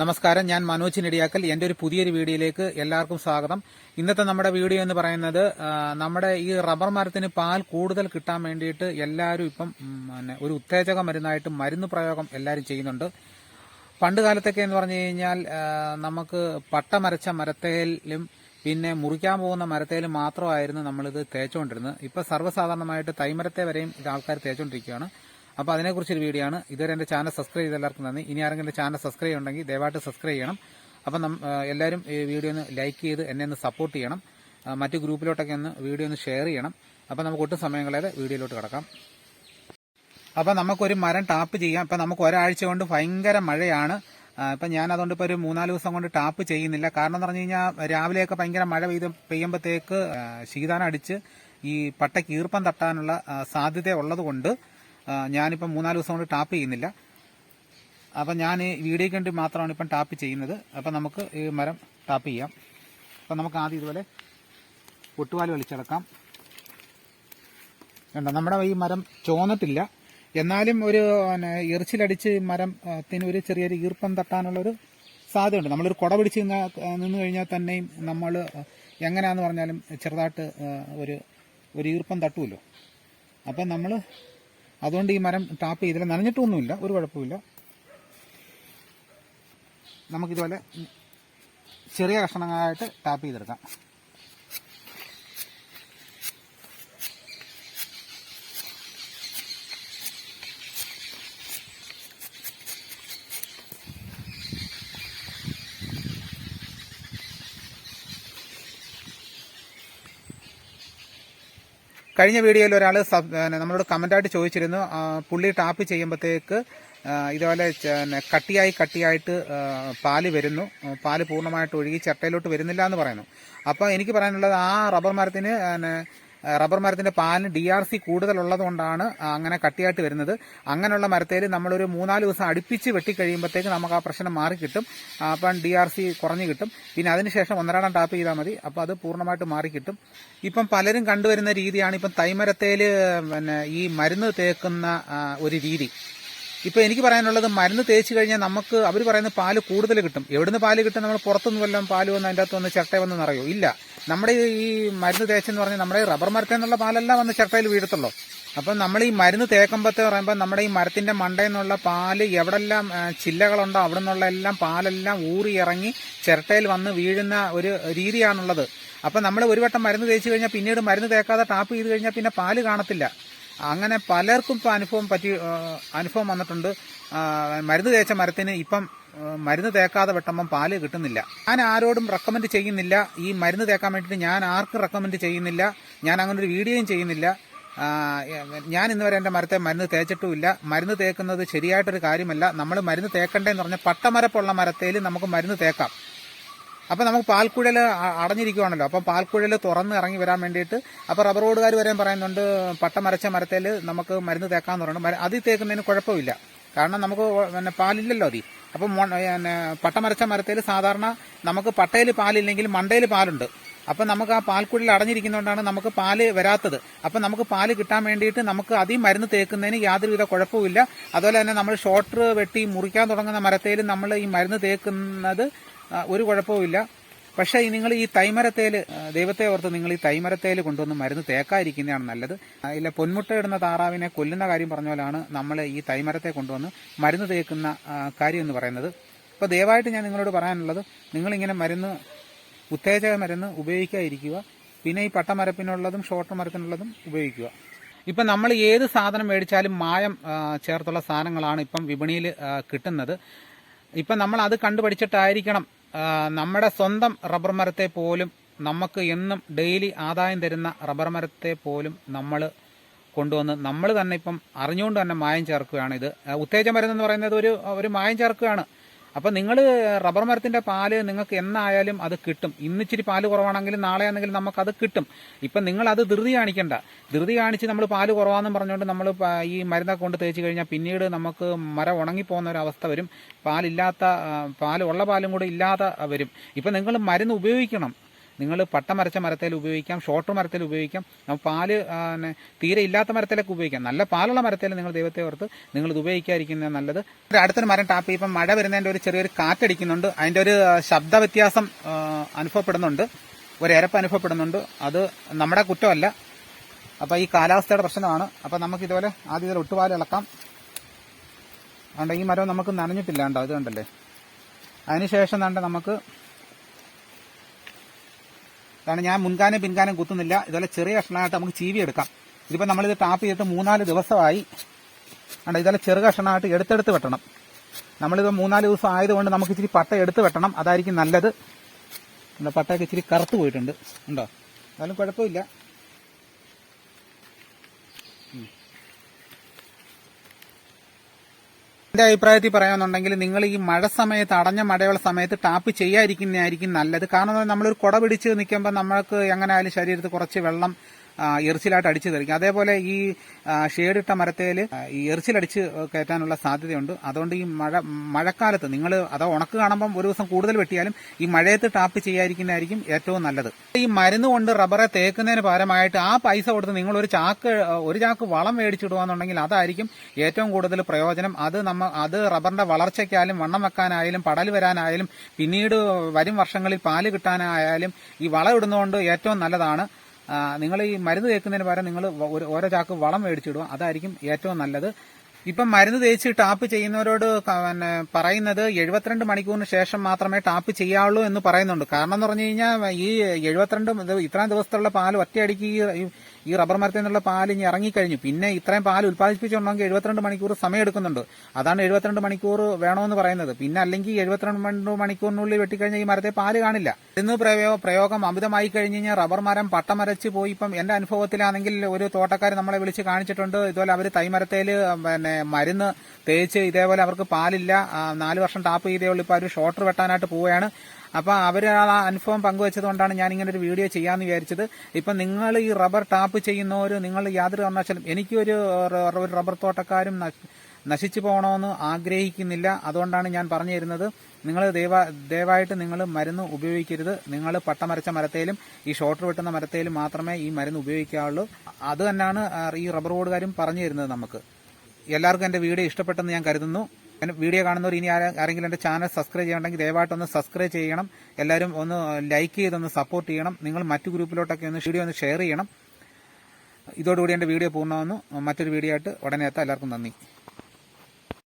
നമസ്കാരം. ഞാൻ മനോജ് നെടിയാക്കൽ എന്റെ ഒരു പുതിയൊരു വീഡിയോയിലേക്ക് എല്ലാവർക്കും സ്വാഗതം. ഇന്നത്തെ നമ്മുടെ വീഡിയോ എന്ന് പറയുന്നത് നമ്മുടെ ഈ റബ്ബർ മരത്തിന് പാൽ കൂടുതൽ കിട്ടാൻ വേണ്ടിയിട്ട് എല്ലാവരും ഇപ്പം ഒരു ഉത്തേജക മരുന്നായിട്ട് മരുന്ന് പ്രയോഗം എല്ലാവരും ചെയ്യുന്നുണ്ട്. പണ്ട് കാലത്തൊക്കെ എന്ന് പറഞ്ഞു കഴിഞ്ഞാൽ നമുക്ക് പട്ട മരച്ച മരത്തേലും പിന്നെ മുറിക്കാൻ പോകുന്ന മരത്തേലും മാത്രമായിരുന്നു നമ്മളിത് തേച്ചുകൊണ്ടിരുന്നത്. ഇപ്പം സർവസാധാരണമായിട്ട് തൈമരത്തെ വരെയും ഇത് ആൾക്കാർ തേച്ചുകൊണ്ടിരിക്കുകയാണ്. അപ്പോൾ അതിനെക്കുറിച്ചൊരു വീഡിയോ ആണ്. ഇതുവരെ എന്റെ ചാനൽ സബ്സ്ക്രൈബ് ചെയ്ത എല്ലാവർക്കും നന്ദി. ഇനി ആരെങ്കിലും ചാനൽ സബ്സ്ക്രൈബ് ഉണ്ടെങ്കിൽ ദയവായിട്ട് സബ്സ്ക്രൈബ് ചെയ്യണം. അപ്പം എല്ലാവരും ഈ വീഡിയോ ഒന്ന് ലൈക്ക് ചെയ്ത് എന്നെ ഒന്ന് സപ്പോർട്ട് ചെയ്യണം. മറ്റു ഗ്രൂപ്പിലോട്ടൊക്കെ ഒന്ന് വീഡിയോ ഒന്ന് ഷെയർ ചെയ്യണം. അപ്പം നമുക്ക് ഒട്ടും സമയം വീഡിയോയിലോട്ട് കിടക്കാം. അപ്പം നമുക്കൊരു മരം ടാപ്പ് ചെയ്യാം. ഇപ്പം നമുക്ക് ഒരാഴ്ച കൊണ്ട് ഭയങ്കര മഴയാണ്. ഇപ്പം ഞാൻ അതുകൊണ്ട് ഇപ്പോൾ ഒരു മൂന്നാൽ ദിവസം കൊണ്ട് ടാപ്പ് ചെയ്യുന്നില്ല. കാരണം എന്ന് പറഞ്ഞു കഴിഞ്ഞാൽ രാവിലെയൊക്കെ ഭയങ്കര മഴ പെയ്ത് പെയ്യുമ്പോഴത്തേക്ക് ശീതാനടിച്ച് ഈ പട്ടയ്ക്ക് ഈർപ്പം തട്ടാനുള്ള സാധ്യത ഉള്ളത് കൊണ്ട് ആ, ഞാനിപ്പം മൂന്നാൽ ദിവസം കൊണ്ട് ടാപ്പ് ചെയ്യുന്നില്ല. അപ്പം ഞാൻ വീഡിയോയ്ക്ക് വേണ്ടി മാത്രമാണ് ഇപ്പം ടാപ്പ് ചെയ്യുന്നത്. അപ്പം നമുക്ക് ഈ മരം ടാപ്പ് ചെയ്യാം. അപ്പം നമുക്ക് ആദ്യം ഇതുപോലെ പൊട്ടുപാൽ വലിച്ചടക്കാം. വേണ്ട നമ്മുടെ ഈ മരം ചോന്നിട്ടില്ല എന്നാലും ഒരു എറിച്ചിലടിച്ച് മരം ആ, ഒരു ചെറിയൊരു ഈർപ്പം തട്ടാനുള്ളൊരു സാധ്യതയുണ്ട്. നമ്മളൊരു കുട പിടിച്ച് നിന്ന് കഴിഞ്ഞാൽ തന്നെയും നമ്മൾ എങ്ങനെയാന്ന് പറഞ്ഞാലും ചെറുതായിട്ട് ഒരു ഒരു ഈർപ്പം തട്ടുമല്ലോ അപ്പം നമ്മൾ അതുകൊണ്ട് ഈ മരം ടാപ്പ് ചെയ്തില്ല. നനഞ്ഞിട്ടൊന്നുമില്ല. ഒരു കുഴപ്പമില്ല നമുക്കിതുപോലെ ചെറിയ കഷ്ണങ്ങളായിട്ട് ടാപ്പ് ചെയ്തെടുക്കാം. കഴിഞ്ഞ വീഡിയോയിൽ ഒരാൾ നമ്മളോട് കമന്റായിട്ട് ചോദിച്ചിരുന്നു പുള്ളി ടാപ്പ് ചെയ്യുമ്പോഴത്തേക്ക് ഇതുപോലെ കട്ടിയായി കട്ടിയായിട്ട് പാൽ വരുന്നു. പാൽ പൂർണമായിട്ട് ഒഴുകി ചട്ടയിലോട്ട് വരുന്നില്ല എന്ന് പറയുന്നു. അപ്പോൾ എനിക്ക് പറയാനുള്ളത് ആ റബ്ബർ മരത്തിന് റബ്ബർ മരത്തിന്റെ പാലിന് ഡി ആർ സി കൂടുതലുള്ളതുകൊണ്ടാണ് അങ്ങനെ കട്ടിയായിട്ട് വരുന്നത്. അങ്ങനെയുള്ള മരത്തേൽ നമ്മളൊരു മൂന്നാൽ ദിവസം അടുപ്പിച്ച് വെട്ടിക്കഴിയുമ്പോഴത്തേക്ക് നമുക്ക് ആ പ്രശ്നം മാറി കിട്ടും. അപ്പം ഡി ആർ സി കുറഞ്ഞു കിട്ടും. പിന്നെ അതിനുശേഷം ഒന്നരാടം ടാപ്പ് ചെയ്താൽ മതി. അപ്പോൾ അത് പൂർണമായിട്ട് മാറി കിട്ടും. ഇപ്പം പലരും കണ്ടുവരുന്ന രീതിയാണ് ഇപ്പം തൈമരത്തേൽ പിന്നെ ഈ മരുന്ന് തേക്കുന്ന ഒരു രീതി. ഇപ്പൊ എനിക്ക് പറയാനുള്ളത് മരുന്ന് തേച്ച് കഴിഞ്ഞാൽ നമുക്ക് അവർ പറയുന്ന പാൽ കൂടുതൽ കിട്ടും. എവിടുന്ന് പാൽ കിട്ടും? നമ്മൾ പുറത്തുനിന്ന് വല്ലതും പാൽ വന്ന് അതിന്റെ അകത്ത് വന്ന് ചിരട്ട വന്ന് നിറയോ. ഇല്ല. നമ്മുടെ ഈ മരുന്ന് തേച്ചെന്ന് പറഞ്ഞാൽ നമ്മുടെ റബ്ബർ മരത്തിൽ നിന്നുള്ള പാലെല്ലാം വന്ന് ചിരട്ടയിൽ വീഴത്തുള്ളൂ. അപ്പം നമ്മൾ ഈ മരുന്ന് തേക്കുമ്പോഴത്തെ പറയുമ്പോൾ നമ്മുടെ ഈ മരത്തിന്റെ മണ്ടയിൽ നിന്നുള്ള പാൽ എവിടെല്ലാം ചില്ലകളുണ്ടോ അവിടെ നിന്നുള്ള എല്ലാം പാലെല്ലാം ഊറി ഇറങ്ങി ചിരട്ടയിൽ വന്ന് വീഴുന്ന ഒരു രീതിയാണുള്ളത്. അപ്പം നമ്മൾ ഒരു വട്ടം മരുന്ന് തേച്ച് കഴിഞ്ഞാൽ പിന്നീട് മരുന്ന് തേക്കാതെ ടാപ്പ് ചെയ്ത് കഴിഞ്ഞാൽ പിന്നെ പാൽ കാണത്തില്ല. അങ്ങനെ പലർക്കും ഇപ്പം അനുഭവം പറ്റി അനുഭവം വന്നിട്ടുണ്ട്. മരുന്ന് തേച്ച മരത്തിന് ഇപ്പം മരുന്ന് തേക്കാതെ വെട്ടുമ്പം പാൽ കിട്ടുന്നില്ല. ഞാൻ ആരോടും റെക്കമെൻഡ് ചെയ്യുന്നില്ല. ഈ മരുന്ന് തേക്കാൻ വേണ്ടിയിട്ട് ഞാൻ ആർക്കും റെക്കമെൻഡ് ചെയ്യുന്നില്ല. ഞാൻ അങ്ങനെ ഒരു വീഡിയോയും ചെയ്യുന്നില്ല. ഞാൻ ഇന്ന് വരെ എന്റെ മരത്തെ മരുന്ന് തേച്ചിട്ടുമില്ല. മരുന്ന് തേക്കുന്നത് ശരിയായിട്ടൊരു കാര്യമല്ല. നമ്മൾ മരുന്ന് തേക്കണ്ടേന്ന് പറഞ്ഞാൽ പട്ടമരപ്പുള്ള മരത്തേൽ നമുക്ക് മരുന്ന് തേക്കാം. അപ്പൊ നമുക്ക് പാൽക്കുഴൽ അടഞ്ഞിരിക്കുവാണല്ലോ. അപ്പം പാൽക്കുഴൽ തുറന്ന് ഇറങ്ങി വരാൻ വേണ്ടിയിട്ട് അപ്പൊ റബ്ബർ റോഡുകാർ വരെയും പറയുന്നുണ്ട് പട്ടമരച്ച മരച്ച മരത്തേൽ നമുക്ക് മരുന്ന് തേക്കാന്ന് പറയുന്നത് അതിൽ തേക്കുന്നതിന് കുഴപ്പമില്ല. കാരണം നമുക്ക് പിന്നെ പാലില്ലല്ലോ അതി. അപ്പം പിന്നെ പട്ട മരച്ച മരത്തേൽ സാധാരണ നമുക്ക് പട്ടയിൽ പാലില്ലെങ്കിൽ മണ്ടയിൽ പാലുണ്ട്. അപ്പം നമുക്ക് ആ പാൽക്കുഴൽ അടഞ്ഞിരിക്കുന്നതുകൊണ്ടാണ് നമുക്ക് പാൽ വരാത്തത്. അപ്പം നമുക്ക് പാൽ കിട്ടാൻ വേണ്ടിയിട്ട് നമുക്ക് അതിൽ മരുന്ന് തേക്കുന്നതിന് യാതൊരുവിധ കുഴപ്പമില്ല അതുപോലെ തന്നെ നമ്മൾ ഷോട്ടർ വെട്ടി മുറിക്കാൻ തുടങ്ങുന്ന മരത്തേലും നമ്മൾ ഈ മരുന്ന് തേക്കുന്നത് ഒരു കുഴപ്പവുമില്ല പക്ഷേ നിങ്ങൾ ഈ തൈമരത്തേൽ ദൈവത്തെ ഓർത്ത് നിങ്ങൾ ഈ തൈമരത്തേൽ കൊണ്ടുവന്ന് മരുന്ന് തേക്കാതിരിക്കുന്നതാണ് നല്ലത്. ഇല്ല പൊന്മുട്ട ഇടുന്ന താറാവിനെ കൊല്ലുന്ന കാര്യം പറഞ്ഞ പോലാണ് നമ്മൾ ഈ തൈമരത്തെ കൊണ്ടുവന്ന് മരുന്ന് തേക്കുന്ന കാര്യം എന്ന് പറയുന്നത്. അപ്പോൾ ദയവായിട്ട് ഞാൻ നിങ്ങളോട് പറയാനുള്ളത് നിങ്ങളിങ്ങനെ മരുന്ന് ഉത്തേജക മരുന്ന് ഉപയോഗിക്കാതിരിക്കുക പിന്നെ ഈ പട്ടമരപ്പിനുള്ളതും ഷോർട്ട് മരത്തിനുള്ളതും ഉപയോഗിക്കുക. ഇപ്പം നമ്മൾ ഏത് സാധനം മേടിച്ചാലും മായം ചേർത്തുള്ള സാധനങ്ങളാണ് ഇപ്പം വിപണിയിൽ കിട്ടുന്നത്. ഇപ്പം നമ്മൾ അത് കണ്ടുപഠിച്ചിട്ടായിരിക്കണം നമ്മുടെ സ്വന്തം റബ്ബർ മരത്തെ പോലും നമുക്ക് എന്നും ഡെയിലി ആദായം തരുന്ന റബ്ബർ മരത്തെ പോലും നമ്മൾ കൊണ്ടുവന്ന് നമ്മൾ തന്നെ ഇപ്പം അറിഞ്ഞുകൊണ്ട് തന്നെ മായം ചേർക്കുകയാണ് ഇത്. ഉത്തേജ മരുന്ന് എന്ന് പറയുന്നത് ഒരു ഒരു മായം ചേർക്കുകയാണ്. അപ്പം നിങ്ങൾ റബ്ബർ മരത്തിന്റെ പാൽ നിങ്ങൾക്ക് എന്നായാലും അത് കിട്ടും. ഇന്നിച്ചിരി പാൽ കുറവാണെങ്കിലും നാളെ ആണെങ്കിലും നമുക്ക് അത് കിട്ടും. ഇപ്പം നിങ്ങൾ അത് ധൃതി കാണിക്കണ്ട. ധൃതി കാണിച്ച് നമ്മൾ പാൽ കുറവാണെന്ന് പറഞ്ഞുകൊണ്ട് നമ്മൾ ഈ മരുന്നൊക്കെ കൊണ്ട് തേച്ച് കഴിഞ്ഞാൽ പിന്നീട് നമുക്ക് മരം ഉണങ്ങിപ്പോകുന്ന ഒരു അവസ്ഥ വരും. പാലില്ലാത്ത പാൽ ഉള്ള പാലും കൂടെ ഇല്ലാതെ വരും. ഇപ്പം നിങ്ങൾ മരുന്ന് ഉപയോഗിക്കണം. നിങ്ങൾ പട്ടമരച്ച മരത്തിൽ ഉപയോഗിക്കാം ഷോർട്ട് മരത്തിൽ ഉപയോഗിക്കാം പാൽ തീരെ ഇല്ലാത്ത മരത്തിലൊക്കെ ഉപയോഗിക്കാം. നല്ല പാലുള്ള മരത്തിൽ നിങ്ങൾ ദൈവത്തെ ഓർത്ത് നിങ്ങൾ ഇത് ഉപയോഗിക്കാതിരിക്കുന്നത് നല്ലത്. അടുത്തൊരു മരം ടാപ്പ് ഇപ്പം മഴ വരുന്നതിന്റെ ഒരു ചെറിയൊരു കാറ്റടിക്കുന്നുണ്ട്. അതിന്റെ ഒരു ശബ്ദ വ്യത്യാസം അനുഭവപ്പെടുന്നുണ്ട്. ഒരു ഇരപ്പ് അനുഭവപ്പെടുന്നുണ്ട്. അത് നമ്മുടെ കുറ്റമല്ല. അപ്പോൾ ഈ കാലാവസ്ഥയുടെ പ്രശ്നമാണ്. അപ്പോൾ നമുക്ക് ഇതുപോലെ ആദ്യം ഇതിൽ ഒട്ടുപാൽ ഇളക്കാം. അതുകൊണ്ട് ഈ മരം നമുക്ക് നനഞ്ഞിട്ടില്ല കേട്ടോ ഇത് കണ്ടല്ലേ? അതിനുശേഷം കണ്ട് നമുക്ക് കാരണം ഞാൻ മുൻകാനും പിൻകാനും കുത്തുന്നില്ല. ഇതുപോലെ ചെറിയ കഷ്ണമായിട്ട് നമുക്ക് ചീവി എടുക്കാം. ഇതിപ്പോൾ നമ്മളിത് ടാപ്പ് ചെയ്തിട്ട് മൂന്നാൽ ദിവസമായി. കണ്ടോ ഇതുപോലെ ചെറു കഷ്ണമായിട്ട് എടുത്തെടുത്ത് വെട്ടണം. നമ്മളിത് മൂന്നാൽ ദിവസം ആയതുകൊണ്ട് നമുക്ക് ഇച്ചിരി പട്ട എടുത്ത് വെട്ടണം. അതായിരിക്കും നല്ലത്. പട്ടയൊക്കെ ഇച്ചിരി കറുത്ത് പോയിട്ടുണ്ട്. ഉണ്ടോ? എന്നാലും കുഴപ്പമില്ല. എന്റെ അഭിപ്രായത്തിൽ പറയാന്നുണ്ടെങ്കിൽ നിങ്ങൾ ഈ മഴ സമയത്ത് അടഞ്ഞ മഴയുള്ള സമയത്ത് ടാപ്പ് ചെയ്യാതിരിക്കുന്നതായിരിക്കും നല്ലത്. കാരണം നമ്മളൊരു കുട പിടിച്ച് നിൽക്കുമ്പോൾ നമ്മൾക്ക് എങ്ങനെയായാലും ശരീരത്തിൽ കുറച്ച് വെള്ളം എറിച്ചിലായിട്ട് അടിച്ചു തെറിക്കും. അതേപോലെ ഈ ഷേഡിട്ട മരത്തേൽ ഈ എറിച്ചിലടിച്ച് കയറ്റാനുള്ള സാധ്യതയുണ്ട്. അതുകൊണ്ട് ഈ മഴ മഴക്കാലത്ത് നിങ്ങൾ അതോ ഉണക്ക് കാണുമ്പം ഒരു ദിവസം കൂടുതൽ വെട്ടിയാലും ഈ മഴയത്ത് ടാപ്പ് ചെയ്യാതിരിക്കുന്നതായിരിക്കും ഏറ്റവും നല്ലത്. ഈ മരുന്ന് കൊണ്ട് റബ്ബറെ തേക്കുന്നതിന് പകരമായിട്ട് ആ പൈസ കൊടുത്ത് നിങ്ങൾ ഒരു ചാക്ക് ഒരു ചാക്ക് വളം മേടിച്ചിടുകയെന്നുണ്ടെങ്കിൽ അതായിരിക്കും ഏറ്റവും കൂടുതൽ പ്രയോജനം. അത് നമ്മ അത് റബ്ബറിന്റെ വളർച്ചയ്ക്കായാലും വണ്ണം വെക്കാനായാലും പടൽ വരാനായാലും പിന്നീട് വരും വർഷങ്ങളിൽ പാൽ കിട്ടാനായാലും ഈ വളം ഇടുന്നതുകൊണ്ട് ഏറ്റവും നല്ലതാണ്. നിങ്ങൾ ഈ മരുന്ന് തേക്കുന്നതിന് പകരം നിങ്ങൾ ഓരോ ചാക്ക് വളം മേടിച്ചിടുക. അതായിരിക്കും ഏറ്റവും നല്ലത്. ഇപ്പം മരുന്ന് തേച്ച് ടാപ്പ് ചെയ്യുന്നവരോട് പിന്നെ പറയുന്നത് എഴുപത്തിരണ്ട് മണിക്കൂറിന് ശേഷം മാത്രമേ ടാപ്പ് ചെയ്യാവുള്ളൂ എന്ന് പറയുന്നുണ്ട്. കാരണം എന്ന് പറഞ്ഞു കഴിഞ്ഞാൽ ഈ എഴുപത്തിരണ്ട് ഇത് ഇത്രയും ദിവസത്തുള്ള പാൽ ഒറ്റയടിക്ക് ഈ- ഈ- റബ്ബർ മരത്തിൽ നിന്നുള്ള പാൽ ഇനി ഇറങ്ങിക്കഴിഞ്ഞു. പിന്നെ ഇത്രയും പാൽ ഉത്പാദിപ്പിച്ചുണ്ടെങ്കിൽ എഴുപത്തിരണ്ട് മണിക്കൂർ സമയം എടുക്കുന്നുണ്ട്. അതാണ് എഴുപത്തിരണ്ട് മണിക്കൂർ വേണമെന്ന് പറയുന്നത്. പിന്നെ അല്ലെങ്കിൽ എഴുപത്തിരണ്ട് മണി- മണിക്കൂറിനുള്ളിൽ വെട്ടിക്കഴിഞ്ഞാൽ ഈ മരത്തെ പാൽ കാണില്ല. ഇന്ന് പ്രയോഗം അമിതമായി കഴിഞ്ഞ് കഴിഞ്ഞാൽ റബ്ബർ മരം പട്ടമരച്ച് പോയി. ഇപ്പം എന്റെ അനുഭവത്തിലാണെങ്കിൽ ഒരു തോട്ടക്കാർ നമ്മളെ വിളിച്ച് കാണിച്ചിട്ടുണ്ട്. ഇതുപോലെ അവർ തൈമരത്തേൽ പിന്നെ മരുന്ന് തേച്ച് ഇതേപോലെ അവർക്ക് പാലില്ല. നാല് വർഷം ടാപ്പ് ചെയ്തേ ഉള്ളൂ. ഇപ്പൊ അവർ ഷോട്ടർ വെട്ടാനായിട്ട് പോവുകയാണ്. അപ്പൊ അവർ ആ അനുഭവം പങ്കുവച്ചതുകൊണ്ടാണ് ഞാൻ ഇങ്ങനെ ഒരു വീഡിയോ ചെയ്യാന്ന് വിചാരിച്ചത്. ഇപ്പൊ നിങ്ങൾ ഈ റബ്ബർ ടാപ്പ് ചെയ്യുന്നവർ നിങ്ങൾ യാതൊരു കാരണവശാലും എനിക്കൊരു ഒരു റബ്ബർ തോട്ടക്കാരും നശ്- നശിച്ചു പോകണമെന്ന് ആഗ്രഹിക്കുന്നില്ല. അതുകൊണ്ടാണ് ഞാൻ പറഞ്ഞു തരുന്നത്. നിങ്ങൾ ദയവ ദയവായിട്ട് നിങ്ങൾ മരുന്ന് ഉപയോഗിക്കരുത്. നിങ്ങൾ പട്ടമരച്ച മരത്തേലും ഈ ഷോട്ടർ വെട്ടുന്ന മരത്തേലും മാത്രമേ ഈ മരുന്ന് ഉപയോഗിക്കാവുള്ളൂ. അത് തന്നെയാണ് ഈ റബ്ബർ ബോർഡുകാരും പറഞ്ഞു തരുന്നത് നമുക്ക്. എല്ലാവർക്കും എന്റെ വീഡിയോ ഇഷ്ടപ്പെട്ടെന്ന് ഞാൻ കരുതുന്നു. വീഡിയോ കാണുന്നവർ ഇനി ആരെങ്കിലും എന്റെ ചാനൽ സബ്സ്ക്രൈബ് ചെയ്യണമെങ്കിൽ ദയവായിട്ടൊന്ന് സബ്സ്ക്രൈബ് ചെയ്യണം. എല്ലാവരും ഒന്ന് ലൈക്ക് ചെയ്തൊന്ന് സപ്പോർട്ട് ചെയ്യണം. നിങ്ങൾ മറ്റു ഗ്രൂപ്പിലോട്ടൊക്കെ ഒന്ന് വീഡിയോ ഒന്ന് ഷെയർ ചെയ്യണം. ഇതോടുകൂടി എന്റെ വീഡിയോ പൂർണമാകുന്നു മറ്റൊരു വീഡിയോ ആയിട്ട് ഉടനെ എത്താം. എല്ലാവർക്കും നന്ദി.